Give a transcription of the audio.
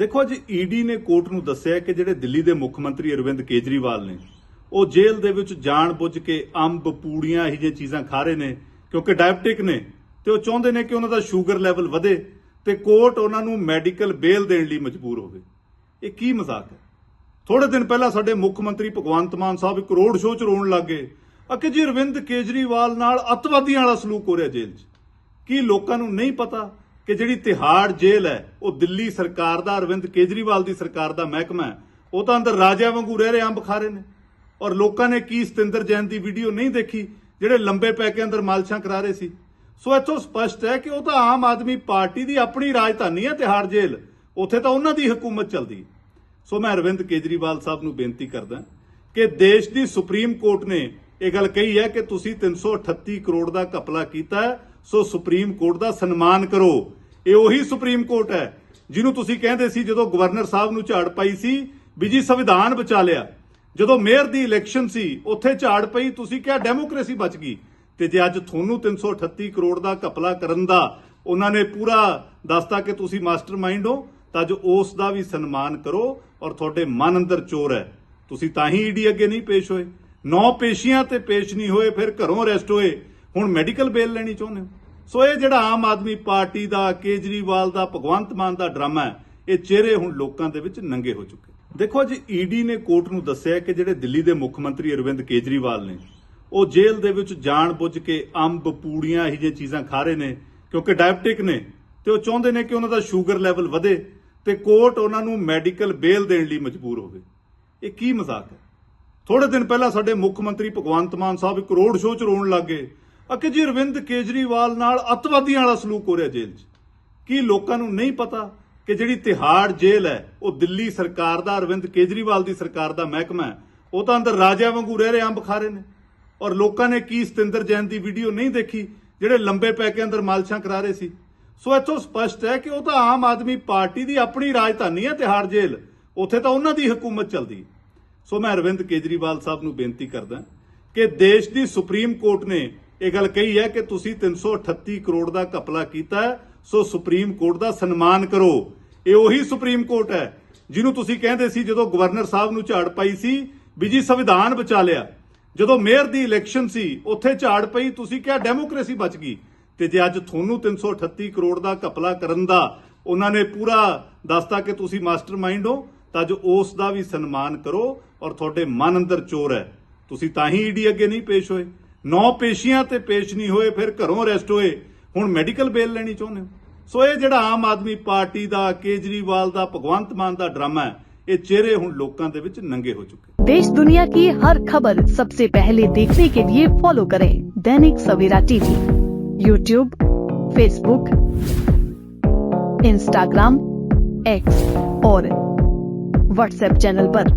ਦੇਖੋ ਅੱਜ ਈਡੀ ਨੇ ਕੋਰਟ ਨੂੰ ਦੱਸਿਆ ਕਿ ਜਿਹੜੇ ਦਿੱਲੀ ਦੇ ਮੁੱਖ ਮੰਤਰੀ ਅਰਵਿੰਦ ਕੇਜਰੀਵਾਲ ਨੇ, ਉਹ ਜੇਲ੍ਹ ਦੇ ਵਿੱਚ ਜਾਣ ਬੁੱਝ ਕੇ ਅੰਬ, ਪੂੜੀਆਂ ਇਹੋ ਜਿਹੀਆਂ ਚੀਜ਼ਾਂ ਖਾ ਰਹੇ ਨੇ, ਕਿਉਂਕਿ ਡਾਇਬਟਿਕ ਨੇ ਤੇ ਉਹ ਚਾਹੁੰਦੇ ਨੇ ਕਿ ਉਹਨਾਂ ਦਾ ਸ਼ੂਗਰ ਲੈਵਲ ਵਧੇ ਤੇ ਕੋਰਟ ਉਹਨਾਂ ਨੂੰ ਮੈਡੀਕਲ ਬੇਲ ਦੇਣ ਲਈ ਮਜਬੂਰ ਹੋਵੇ। ਇਹ ਕੀ ਮਜ਼ਾਕ ਹੈ? ਥੋੜੇ ਦਿਨ ਪਹਿਲਾਂ ਸਾਡੇ ਮੁੱਖ ਮੰਤਰੀ ਭਗਵੰਤ ਮਾਨ ਸਾਹਿਬ ਇੱਕ ਰੋਡ ਸ਼ੋਅ ਚ ਰੋਣ ਲੱਗੇ ਕਿ ਜੀ ਅਰਵਿੰਦ ਕੇਜਰੀਵਾਲ ਨਾਲ ਅਤਵਾਦੀਆਂ ਵਾਲਾ ਸਲੂਕ ਹੋ ਰਿਹਾ ਜੇਲ੍ਹ 'ਚ। ਕੀ ਲੋਕਾਂ ਨੂੰ ਨਹੀਂ ਪਤਾ ਕਿ ਜਿਹੜੀ ਤਿਹਾੜ ਜੇਲ੍ਹ ਹੈ, ਉਹ ਦਿੱਲੀ ਸਰਕਾਰ ਦਾ, ਅਰਵਿੰਦ ਕੇਜਰੀਵਾਲ ਦੀ ਸਰਕਾਰ ਦਾ ਮਹਿਕਮਾ ਹੈ। ਉਹ ਤਾਂ ਅੰਦਰ ਰਾਜਿਆਂ ਵਾਂਗੂ ਰਹਿ ਰਹੇ, ਅੰਬ ਖਾ ਰਹੇ ਨੇ। ਔਰ ਲੋਕਾਂ ਨੇ ਕੀ ਸਤਿੰਦਰ ਜੈਨ ਦੀ ਵੀਡੀਓ ਨਹੀਂ ਦੇਖੀ, ਜਿਹੜੇ ਲੰਬੇ ਪੈ ਕੇ ਅੰਦਰ ਮਾਲਸ਼ਾਂ ਕਰਾ ਰਹੇ ਸੀ। ਸੋ ਇੱਥੋਂ ਸਪਸ਼ਟ ਹੈ ਕਿ ਉਹ ਤਾਂ ਆਮ ਆਦਮੀ ਪਾਰਟੀ ਦੀ ਆਪਣੀ ਰਾਜਧਾਨੀ ਹੈ ਤਿਹਾੜ ਜੇਲ੍ਹ। ਉੱਥੇ ਤਾਂ ਉਹਨਾਂ ਦੀ ਹਕੂਮਤ ਚੱਲਦੀ ਸੋ ਮੈਂ ਅਰਵਿੰਦ ਕੇਜਰੀਵਾਲ ਸਾਹਿਬ ਨੂੰ ਬੇਨਤੀ ਕਰਦਾ ਕਿ ਦੇਸ਼ ਦੀ ਸੁਪਰੀਮ ਕੋਰਟ ਨੇ ਇਹ ਗੱਲ ਕਹੀ ਹੈ ਕਿ ਤੁਸੀਂ 338 ਕਰੋੜ ਦਾ ਘਪਲਾ ਕੀਤਾ ਹੈ, ਸੋ ਸੁਪਰੀਮ ਕੋਰਟ ਦਾ ਸਨਮਾਨ ਕਰੋ। ਇਹ ਉਹੀ ਸੁਪਰੀਮ ਕੋਰਟ ਹੈ, ਜਿਹਨੂੰ ਤੁਸੀਂ ਕਹਿੰਦੇ ਸੀ ਜਦੋਂ ਗਵਰਨਰ ਸਾਹਿਬ ਨੂੰ ਝਾੜ ਪਾਈ ਸੀ ਵੀ ਜੀ ਸੰਵਿਧਾਨ ਬਚਾ ਲਿਆ। ਜਦੋਂ ਮੇਅਰ ਦੀ ਇਲੈਕਸ਼ਨ ਸੀ, ਉੱਥੇ ਝਾੜ ਪਈ, ਤੁਸੀਂ ਕਿਹਾ ਡੈਮੋਕ੍ਰੇਸੀ ਬਚ ਗਈ। ਤੇ ਜੇ ਅੱਜ ਤੁਹਾਨੂੰ 338 ਕਰੋੜ ਦਾ ਘਪਲਾ ਕਰਨ ਦਾ ਉਹਨਾਂ ਨੇ ਪੂਰਾ ਦੱਸਤਾ ਕਿ ਤੁਸੀਂ ਮਾਸਟਰਮਾਈਂਡ ਹੋ, ਤਾਂ ਜੋ ਉਸ ਦਾ ਵੀ ਸਨਮਾਨ ਕਰੋ ਔਰ ਤੁਹਾਡੇ ਮਨ ਅੰਦਰ ਚੋਰ ਹੈ। ਤੁਸੀਂ ਤਾਂ ਹੀ ਈਡੀ ਅੱਗੇ ਨਹੀਂ ਪੇਸ਼ ਹੋਏ। ਨੌ ਪੇਸ਼ੀਆਂ ਤੇ ਪੇਸ਼ ਨਹੀਂ ਹੋਏ, ਫਿਰ ਘਰੋਂ ਅਰੈਸਟ ਹੋਏ। ਹੁਣ ਮੈਡੀਕਲ ਬੇਲ ਲੈਣੀ ਚਾਹੁੰਦੇ ਹੋ? ਸੋ ਇਹ ਜਿਹੜਾ ਆਮ ਆਦਮੀ ਪਾਰਟੀ ਦਾ, ਕੇਜਰੀਵਾਲ ਦਾ, ਭਗਵੰਤ ਮਾਨ ਦਾ ਡਰਾਮਾ ਹੈ, ਇਹ ਚਿਹਰੇ ਹੁਣ ਲੋਕਾਂ ਦੇ ਵਿੱਚ ਨੰਗੇ ਹੋ ਚੁੱਕੇ। ਦੇਖੋ ਅੱਜ ਈਡੀ ਨੇ ਕੋਰਟ ਨੂੰ ਦੱਸਿਆ ਕਿ ਜਿਹੜੇ ਦਿੱਲੀ ਦੇ ਮੁੱਖ ਮੰਤਰੀ ਅਰਵਿੰਦ ਕੇਜਰੀਵਾਲ ਨੇ, ਉਹ ਜੇਲ੍ਹ ਦੇ ਵਿੱਚ ਜਾਣ ਬੁੱਝ ਕੇ ਅੰਬ, ਪੂੜੀਆਂ ਇਹੋ ਜਿਹੀਆਂ ਚੀਜ਼ਾਂ ਖਾ ਰਹੇ ਨੇ, ਕਿਉਂਕਿ ਡਾਇਬਟਿਕ ਨੇ, ਤੇ ਉਹ ਚਾਹੁੰਦੇ ਨੇ ਕਿ ਉਹਨਾਂ ਦਾ ਸ਼ੂਗਰ ਲੈਵਲ ਵਧੇ ਤੇ ਕੋਰਟ ਉਹਨਾਂ ਨੂੰ ਮੈਡੀਕਲ ਬੇਲ ਦੇਣ ਲਈ ਮਜਬੂਰ ਹੋਵੇ। ਇਹ ਕੀ ਮਜ਼ਾਕ ਹੈ? ਥੋੜੇ ਦਿਨ ਪਹਿਲਾਂ ਸਾਡੇ ਮੁੱਖ ਮੰਤਰੀ ਭਗਵੰਤ ਮਾਨ ਸਾਹਿਬ ਇੱਕ ਰੋਡ ਸ਼ੋਅ ਚ ਰੋਣ ਲੱਗੇ ਕਿ ਜੀ ਅਰਵਿੰਦ ਕੇਜਰੀਵਾਲ ਨਾਲ ਅਤਵਾਦੀਆਂ ਵਾਲਾ ਸਲੂਕ ਹੋ ਰਿਹਾ ਜੇਲ੍ਹ 'ਚ। ਕੀ ਲੋਕਾਂ ਨੂੰ ਨਹੀਂ ਪਤਾ ਕਿ ਜਿਹੜੀ ਤਿਹਾੜ ਜੇਲ੍ਹ ਹੈ, ਉਹ ਦਿੱਲੀ ਸਰਕਾਰ ਦਾ, ਅਰਵਿੰਦ ਕੇਜਰੀਵਾਲ ਦੀ ਸਰਕਾਰ ਦਾ ਮਹਿਕਮਾ ਹੈ। ਉਹ ਤਾਂ ਅੰਦਰ ਰਾਜਿਆਂ ਵਾਂਗੂ ਰਹਿ ਰਹੇ, ਅੰਬ ਖਾ ਰਹੇ ਨੇ। ਔਰ ਲੋਕਾਂ ਨੇ ਕੀ ਸਤਿੰਦਰ ਜੈਨ ਦੀ ਵੀਡੀਓ ਨਹੀਂ ਦੇਖੀ, ਜਿਹੜੇ ਲੰਬੇ ਪੈ ਕੇ ਅੰਦਰ ਮਾਲਸ਼ਾਂ ਕਰਾ ਰਹੇ ਸੀ? ਸੋ ਇੱਥੋਂ ਸਪਸ਼ਟ ਹੈ ਕਿ ਉਹ ਤਾਂ ਆਮ ਆਦਮੀ ਪਾਰਟੀ ਦੀ ਆਪਣੀ ਰਾਜਧਾਨੀ ਹੈ ਤਿਹਾੜ ਜੇਲ੍ਹ। ਉੱਥੇ ਤਾਂ ਉਹਨਾਂ ਦੀ ਹਕੂਮਤ ਚੱਲਦੀ ਸੋ ਮੈਂ ਅਰਵਿੰਦ ਕੇਜਰੀਵਾਲ ਸਾਹਿਬ ਨੂੰ ਬੇਨਤੀ ਕਰਦਾ ਕਿ ਦੇਸ਼ ਦੀ ਸੁਪਰੀਮ ਕੋਰਟ ਨੇ ਇਹ ਗੱਲ ਕਹੀ ਹੈ ਕਿ ਤੁਸੀਂ 338 ਕਰੋੜ ਦਾ ਘਪਲਾ ਕੀਤਾ ਸੋ ਸੁਪਰੀਮ ਕੋਰਟ ਦਾ ਸਨਮਾਨ ਕਰੋ। ਇਹ ਉਹੀ ਸੁਪਰੀਮ ਕੋਰਟ ਹੈ, ਜਿਹਨੂੰ ਤੁਸੀਂ ਕਹਿੰਦੇ ਸੀ ਜਦੋਂ ਗਵਰਨਰ ਸਾਹਿਬ ਨੂੰ ਝਾੜ ਪਾਈ ਸੀ ਵੀ ਜੀ ਸੰਵਿਧਾਨ ਬਚਾ ਲਿਆ। ਜਦੋਂ ਮੇਅਰ ਦੀ ਇਲੈਕਸ਼ਨ ਸੀ, ਉੱਥੇ ਝਾੜ ਪਈ, ਤੁਸੀਂ ਕਿਹਾ ਡੈਮੋਕ੍ਰੇਸੀ ਬਚ ਗਈ। ਤੇ ਜੇ ਅੱਜ ਤੁਹਾਨੂੰ 338 ਕਰੋੜ ਦਾ ਘਪਲਾ ਕਰਨ ਦਾ ਉਹਨਾਂ ਨੇ ਪੂਰਾ ਦੱਸਤਾ ਕਿ ਤੁਸੀਂ ਮਾਸਟਰਮਾਈਂਡ ਹੋ, ਤਾਂ ਜੋ ਉਸ ਦਾ ਵੀ ਸਨਮਾਨ ਕਰੋ ਔਰ ਤੁਹਾਡੇ ਮਨ ਅੰਦਰ ਚੋਰ ਹੈ। ਤੁਸੀਂ ਤਾਂ ਹੀ ਈਡੀ ਅੱਗੇ ਨਹੀਂ ਪੇਸ਼ ਹੋਏ। ਨੌ ਪੇਸ਼ੀਆਂ ਤੇ ਪੇਸ਼ ਨਹੀਂ ਹੋਏ ਫਿਰ ਘਰੋਂ ਅਰੈਸਟ ਹੋਏ ਹੁਣ ਮੈਡੀਕਲ ਬੇਲ ਲੈਣੀ ਚਾਹੁੰਦੇ ਹੋ ਸੋ ਇਹ ਜਿਹੜਾ ਆਮ ਆਦਮੀ ਪਾਰਟੀ ਦਾ ਕੇਜਰੀਵਾਲ ਦਾ ਭਗਵੰਤ ਮਾਨ ਦਾ ਡਰਾਮਾ ਹੈ ਇਹ ਚਿਹਰੇ ਹੁਣ ਲੋਕਾਂ ਦੇ ਵਿੱਚ ਨੰਗੇ ਹੋ ਚੁੱਕੇ देश दुनिया की हर खबर सबसे पहले देखने के लिए फॉलो करें Dainik Savera TV YouTube Facebook Instagram X और व्हाट्सएप चैनल पर।